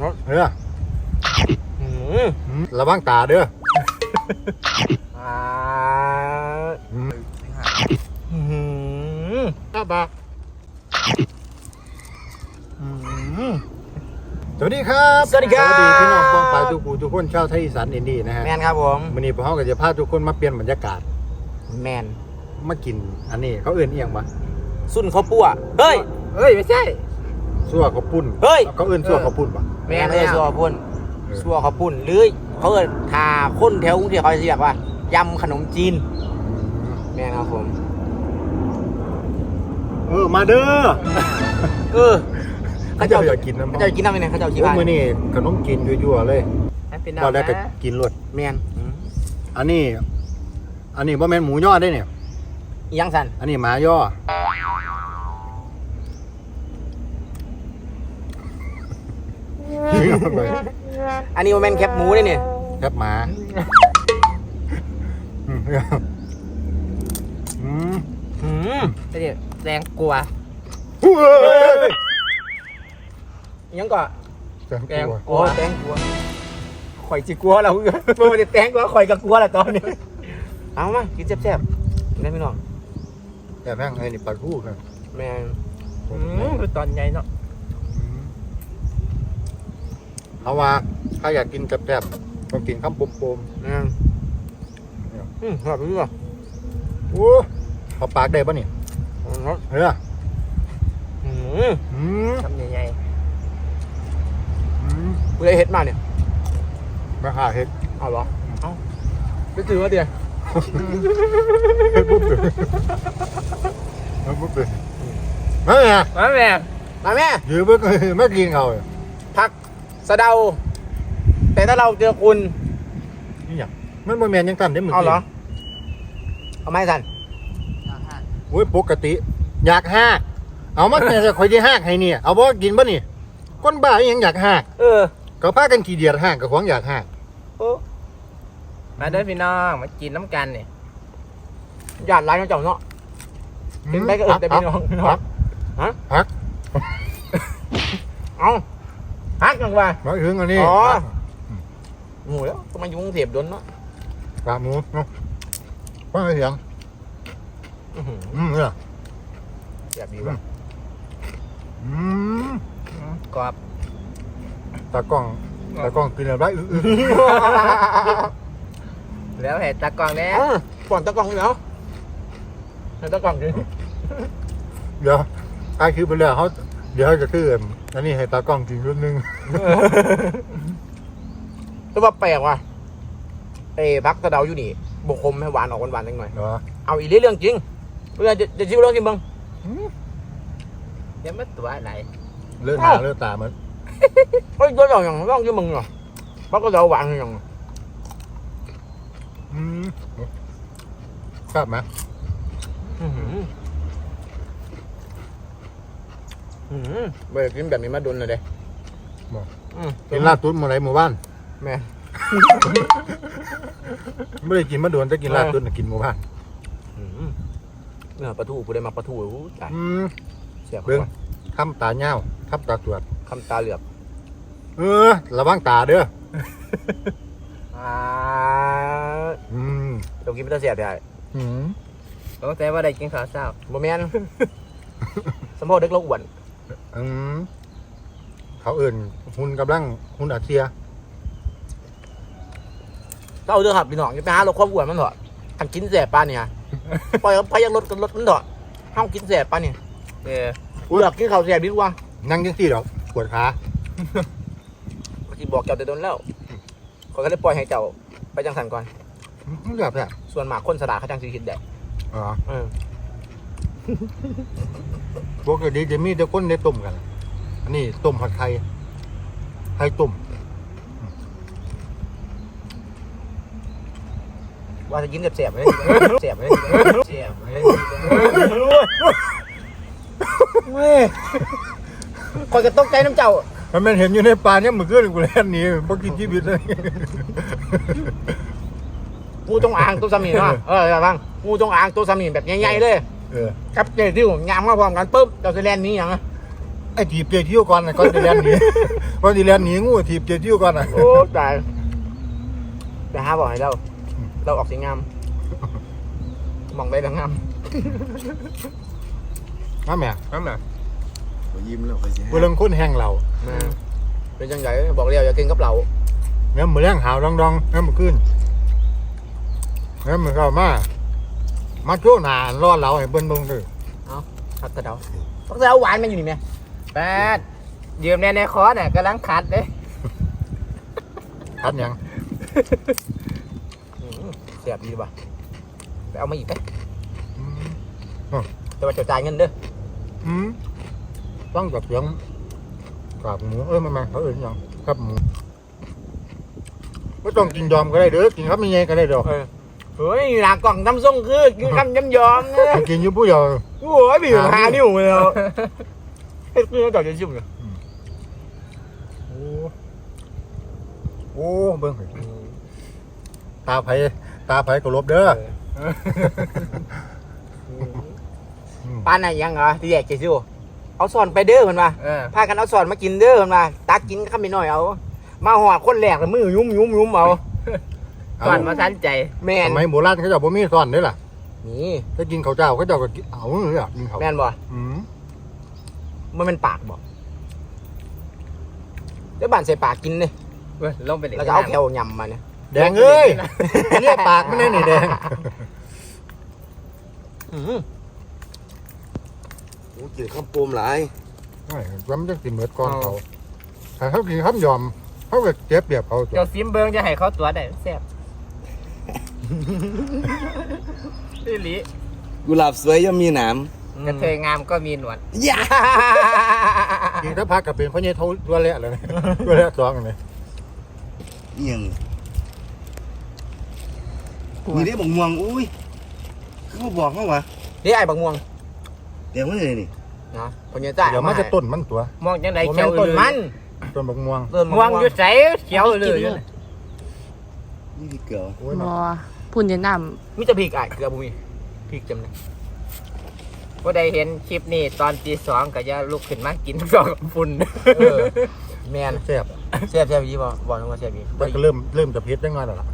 เด้ออืมอืมระวังตาเด้ออ่าอืมอืมอ้าปากอืมสวัสดีครับสวัสดีครับ สวัสดีพี่น้องป้องปลายทุกผู้ทุกคนชาวไทยอีสานอินดี้นะฮะแมนครับผมวันนี้พวกเขาก็จะพาทุกคนมาเปลี่ยนบรรยากาศ แมนมากินอันนี้เขาเอื่นเอียงปะสุนเขาปั้วเฮ้ยเฮ้ยไม่ใช่ ซั่วเขาวปุ้นเฮ้ย เขาเอื่นซั่วเขาวปุ้นปะแมนเลยสัวพุ่นเออสัวเขาพุ่นหรือเขาเอิ้นทาคนแถวกรุงเทพเขาจะเรียกว่ายำขนมจีนแมนครับผมเออมาเด้อเออเขาเจะอยากกินน้ำเขาจะกินน้ำยังไงเขาจะเอาขี้โอ้บ้านมื้อนี้ขนมจีนยั่วๆเลยให้พี่น้องตอนแรกก็นะกินรวดแมนอืมอันนี้ อันนี้บ่แม่นหมูย่อได้เนี่ยอีหยังสันอันนี้หมาย่อนี่เอันนี้โมเมนแคปหมูเลยเนี่ยแคบหมาอืมอืมอืมเดี๋ยวแรงกลัวยังก็แตงกงกวโอ้แตงกลัวข่อยจิกลัวเราเมื่อวันแตงกลัวข่อยก็กลัวแหละตอนนี้ เอามากินแซ่บๆกินได้พี่น้องแต่แม่งไอ้นี่ปลาทูครับแมนอืมคือตอนใหญ่เนาะ เอาว่าถ้าอยากกินแซ่บๆต้องกินข้าวปมแมนอืมแบบนี้ก่อนๆโอ้เอาปากได้ปะเนี่ยอืมเฮ้ยอืมอืมทำใหญ่อืมกูได้เฮ็ดมาเนี่ยมาหาเห็ดเอาเหรอเอาไปซื้อมาเดี๋ยวเห็ดปุ๊บเลยเห็ดปุ๊บเลยไม่ไงๆมาแม่มาแม่ยืมเพิ่งไม่กินเขาเลยผัก สะเดา แต่ถ้าเราเจอคุณนี่อย่างมันบ่แมนยังตันได้มือเอาเหรอ เอาไหมสันโอ้ยปกติ อยากหักเอามาแต่จะคอยที่หักให้เนี่ยเอาบ่กินบ่นี่คนบ้าอหยังอยากหักเออก็พากันขี้เดียดหักกับของอยากหักโอ้มาเด้อพี่น้องมากินน้ำกันเนี่ยญาติร้ายน้องเจ้าเนาะกินไปก็อึดแต่พี่น้องพักฮะพักเอา ฮักจังว่ามาถึงอันนี้อ๋อหมูแล้วทำไมอยู่กรุงเทพโดนเนาะปลาหมูเนาะฟังเสียง อื้อหืออืมเนี่ยแบบดีว่ะอืมกรอบ ตากล้องตากล้องกินอะไรอื้ออื้อแล้วเห็ดตากล้องแน่เอ้าก่อนตะกล่องแล้วให้ตะกล่องกินเดี๋ยวตายคือไปแล้วเขา เดี๋ยวเขาจะคืออันนี้ให้ตากล้องกินรุ่นหนึงแต่ว่าแปลกว่ะเอ้พักสะเดาอยู่นี่บกคมให้หวานออกหวานๆนิดหน่อย เหรอเอาอีเรื่องจริงเพื่อจะจะชิวเรื่องกินบ้างเดี๋ยวมาตัวอะไรเลือดหนาเลือดตามันเฮ้ยตัวเราอย่างร้องกินมึงเหรอพักสะเดาหวานอย่างอืมทราบไหมอื้อหือ อื้อหือไม่ได้กินแบบนี้มาดุนเลยเด้อืมกินลาบตุ้นหมาไหนหมู่บ้านแม่ไม่ได้กินมาโดนแต่กินลาบตุ้นน่ะกินหมู่บ้านอื้อหือเนื้อปลาทูกูได้มาปลาทูอู้ตายอืมเสียบเบิ่งเข้าไปทำตาเน่าทับตาตรวจคำตาเหลือบเออระวังตาเด้ออ่าอืมต้องกินเป็นตาเสียบได้อืมสงสัยว่าได้กินข้าวเช้าบ่แม่น สมโพธิเด็กเราอ้วน อืมเขาเอื่นหุ่นกำลังหุ่นอาเซียเจ้าเด้อครับพี่น้องอย่าไปหาเราความอ้วนมันเถอะทำกินแสบปานเนี่ย ปล่อยพยังลดกันลดมันเถอะห้ามกินแสบปานเนี่ยเออเลือกกินข้าวแสบดีกว่านั่งยังสี่ดอกปวดขาที่บอกเจ้าแต่โดนแล้วขอยก็เลยปล่อยให้เจ้าไปจังสันก่อนอืมแบบนี้ส่วนหมากคนสลาดเขาจังสิคิดได้อ๋อเออ ปกติจะมีแต่คนได้ต้มกัน อันนี้ต้มผัดไทยไทยต้มว่าจะกินแสบๆเลยแสบเลยเจียบเลยเว้ยคอยก็ตกใจน้ำเจ้า มันเป็นเห็นอยู่ในป่าเนี่ยมันเกิดกูแล่นหนี้เพราะกินชีวิตเลยงูจงอางตัวสามีเนาะเออฟังงูจงอางตัวสามีแบบใหญ่ๆเลย เออครับเจที่ผมยามมาพร้อมกันปุ๊บเจ้าสิแลนหนี้หยังอะไอ้ถีบเจทิวก่อนนะก่อนจะเรียนหนี ก่อนจะเรียนหนีงูถีบเจทิวก่อนนะโอ้ตายแต่หาบอกให้เรา เราออกเสียงงามมองได้ดังงามน้าแม่นั่นน่ะขอยิ้มแล้วขอเสียเรื่องคนแห้งเราเป็นจังไงบอกเรียวอย่ากินกับเราเนี่ยมือแรงหาวดองดองเนี่ยมือขึ้นเนี่ยมือเข้ามา มาโจ้หนารอดเราให้เบิ้ลเบิ้งเลยผัดกระเดาผัดกระเดาหวานมันอยู่นี่ไหมแปดยืมแน่ในคอร์สน่ะกำลังขัดเลยทัดหยังเสียบดีป่ะไปเอามาอีกไหมอืมแต่ว่าจะจ่ายเงินเด้ออืมต้องกับเสียงกราบหมูเอ้ยมันมาเขาเอ่ยหยังครับหมูไม่ต้องกินยอมก็ได้เด้อกินครับไม่ไงก็ได้ดอก เฮ้ยหนากล่องน้ำส้มคือกินคำย้ำยอมนะกินอยู่ผู้เดียวโอ้ยบีบหานิ้วเลยแล้วเฮ็ดเพื่อจ่ายจะชิมเลยโอ้โอ้เบิ้งตาไผตาไผก็ลบเด้อปานไหนยังเหรอที่แยกเจซิวเอาสอนไปเด้อมันมาเออพากันเอาสอนมากินเด้อมันมาตักกินข้ามไปหน่อยเอา มาหอดคนแรกแล้วมือยุ่มยุ่มยุ่มเอา ก่อนมาทันใจ แม่นทำไมยโบราณเขาเจ้าบ่มีซ่อนเด้อล่ะนี่ถ้ากินข้าวเจ้าเขาเจ้าก็กินเอาเลยอะกินข้าวแม่นบ่อืมมันเป็นปากบ่เดี๋ยวบ้านใส่ปากกินเลยเว้ยลงไปเลยแล้วก็เอาแควย่ำมาเนี่ยแดงเอ้ยเนี่ยปากมันได้นี่แดงอื้อหือโอ้กินข้าวโปมหลายใช่แล้วมันจะกินเหมือนก้อนเขาถ้าเขากินข้ามยอมเขาก็เจ็บเบียบเขาตัวเจ้าซิมเบิงจะให้เขาตัวได้แซ่บ อีหลีกุหลาบสวยย่อมมีหนามกระเทยงามก็มีหนวดอย่ากินถ้าพักกับเป็นเพราะเนี่ยเท่าตัวเละเลยตัวเละสองเลยเอียงมีได้บอกม่วงอุ้ยเขาบ่บอกเขาวะนี่ไอ้บักม่วงเดี๋ยวมันเลยนี่นะคนยังจ่ายเดี๋ยวมันจะต้นมันตัวมองจังไดผมเขีแม่ยนวต้นเลยมันต้นบักม่วงต้นม่วงอยู่ใสเขียวเลยนี่พี่เกลือโอ้ย บเนาะอพุ่นจะนมิจะพริกไอ้เกลือบุมีพริกจำนะผู้ใดเห็นคลิปนี้ตอนตีสองก็จะลุกขึ้นมากินกล่องฝุ่นเออแมนแซ่บแซ่บแซ่บยี่บ่บอกนึกว่าแซ่บยี่มันก็เริ่มเริ่มจะเผ็ดได้ง่ายแล้วล่ะ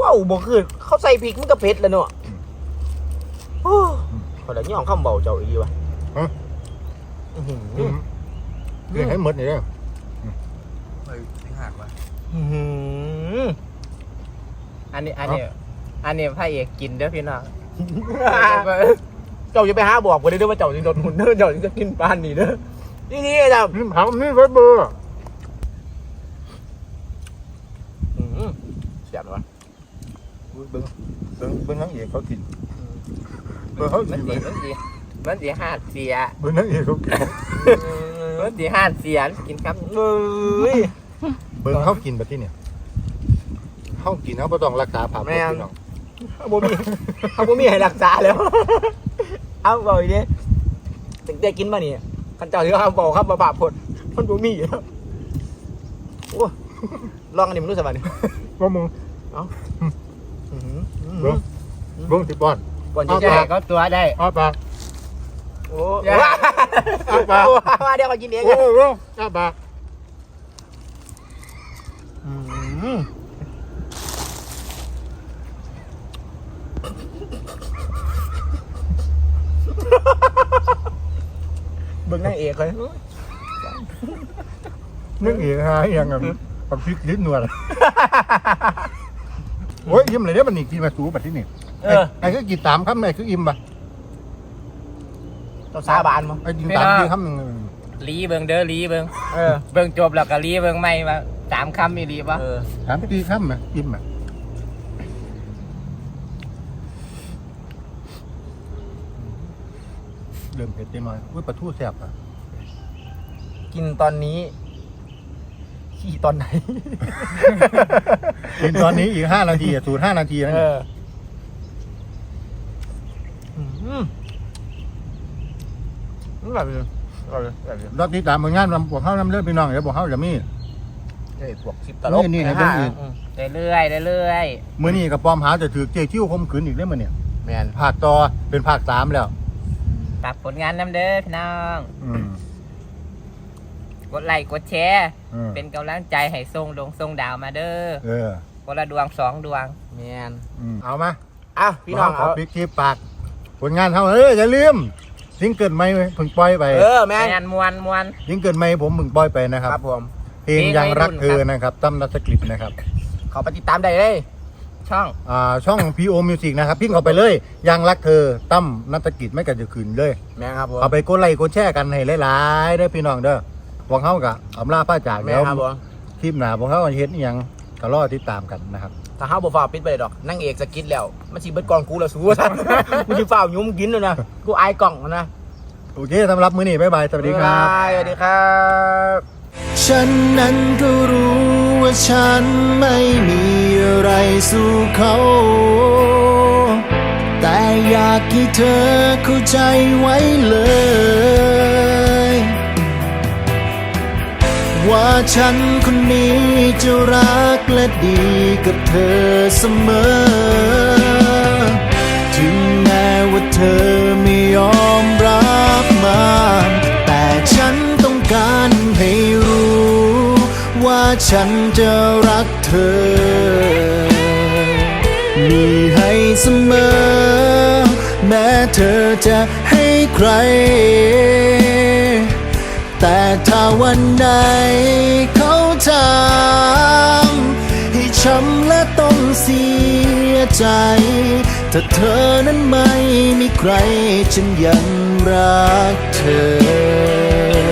ว้าวบ่คือเขาใส่พริกมันก็เผ็ดแล้วเนาะโอ้ขอได้ย่องคำเบาเจ้าอีกว่ะอื้อหืออืมเรื่องให้หมดนี่เด้อไปหักวะอื้อหือ อันนี้อันนี้อันนี้พระเอกกินเด้อพี่น้องเจ้าจะไปหาบอกบ่ได้เด้อว่าเจ้าสิโดนหุ่นเด้อเจ้าสิจะกินปานนี่เด้อนี่นี่จ้ะนี่ถามนี่ไว้เบอร์อื้อหือแซ่บว่ะเบิ้งเบิ้งเบิ้งนังเอกเขากินเบิ้งเขามักินนสีมันสีมันสีหาดเสียเบิ้งนังเอกเขากินมันสีหาดเสียกินครับเอ้ยเบิ้งเขากินแบบที่เนี่ย เขากินเขาไม่ต้องรักษาผ่าพแม่น พี่น้องเอาบ่มีเอาบ่มีให้รักษาแล้ว เอาบ่อีเด้ถึงได้กินมานี่คันเจ้าที่เขาบอกครับบ่บาปผลมันบ่มีแล้วโอ้ลองอันนี้มันรู้สึกว่านี่ว่ามึง อื้อหืออื้อหืเบิ้องเบิ้งสิป้อน ก่อนจะเอาจะแจให้กเขาตัวได้ อ้าปาก โอ้อย่าเอาปากมาเดี๋ยวเขากินเองโอ้โหอ้าปาก อื้อหือเบิ่ง นางเอกเลยนึกอีกฮะอย่างนั้นปักพริกลิ้นนวลโอ้ยยิ้มเลยเนี่ยมันนี่กินมาสูแบบที่นี่เออ ไอ้คือกินตามคำไอ้คืออิ่มปะต้องสาบานมั้งไอ้กินตามที่คำหนึ่งลีเบิงเด้อลีเบิงเออเบิงจบแล้วก็ลีเบิงไม่ว่าสามคำมีลีปะเออถามที่คำไหมอิ่มไหมเริ่มเผ็ดได้หน่อยอุ้ยปลาทูแซ่บอะกินตอนนี้ ขี่ตอนไหน กินตอนนี้อีกห้านาทีอะสูตรห้านาทีนะเอออืมแบบนี้แบบนี้แบบนี้รอบที่ตามผลงานนำพวกเขานำเลือดพี่น้องเดี๋ยวพวกเขาจะมีเฮ้ยพวกคลิปตลกนี่นี่ให้เบิ่งอีก อืมเรื่อยๆเรื่อยมื่อนี้กับปอมหาจะถือเจ๊คิ้วคมขืนอีกได้อมื่อเนี่ยแมน ภาคต่อเป็นภาคสามแล้ว ฝากผลงานน้ำเด้อพี่น้อง อืมกดไลค์กดแชร์อืมเป็นกำลังใจให้ทรงดงทรงดาวมาเด้อเออคนละดวงสองดวงแมนอืมเอามาอ้าวพี่น้องขอเอาพริกที่ปากผลงานเท่าเอออย่าลืมซิงเกิลใหม่เพิ่งปล่อยไปเออแมนงานมวนมวน ซิงเกิลใหม่ผมเพิ่งปล่อยไปนะครับครับผม เพลงยังรักเธอนะครับตั้มนัตกฤษนะครับเขาไปติดตามได้เลย ช่องอ่าช่อง PO Music นะครับพิมพ์เข้าไปเลยยังรักเธอตั้มนัตกิจไม่กัดจะขืนเลย แมนครับผม เอาไปกดไลค์กดแชร์กันให้หลายๆเด้อพี่น้องเด้อพวกเขากะอำลาป้าจากแมเดี๋นยวครับผมคลิปหน้าพวกเขาจะเฮ็ดอิหยังก็รอติดตามกันนะครับ ถ้าเฮาบ่ฟ้าวปิดไปเลยดอกนั่งเอกสกิดแล้วมันสิเบิดกองกูแล้วสู้ซะกูสิฟ้าวยุ่มกินเลยนะกูอายกล่องนะโอเคสำหรับมื้อนี้บ๊ายบาย สวัสดีครับ บ๊ายบายสวัสดีครับ ฉันนั้นก็รู้ว่าฉันไม่มีอะไรสู้เขา แต่อยากให้เธอเข้าใจไว้เลย ว่าฉันคนนี้จะรักและดีกับเธอเสมอ ถึงแม้ว่าเธอไม่ยอมรับมา แต่ฉันต้องการให้ ฉันจะรักเธอ มีให้เสมอ แม้เธอจะให้ใคร แต่ถ้าวันไหนเขาทำให้ช้ำและต้องเสียใจ ถ้าเธอนั้นไม่มีใคร ฉันยังรักเธอ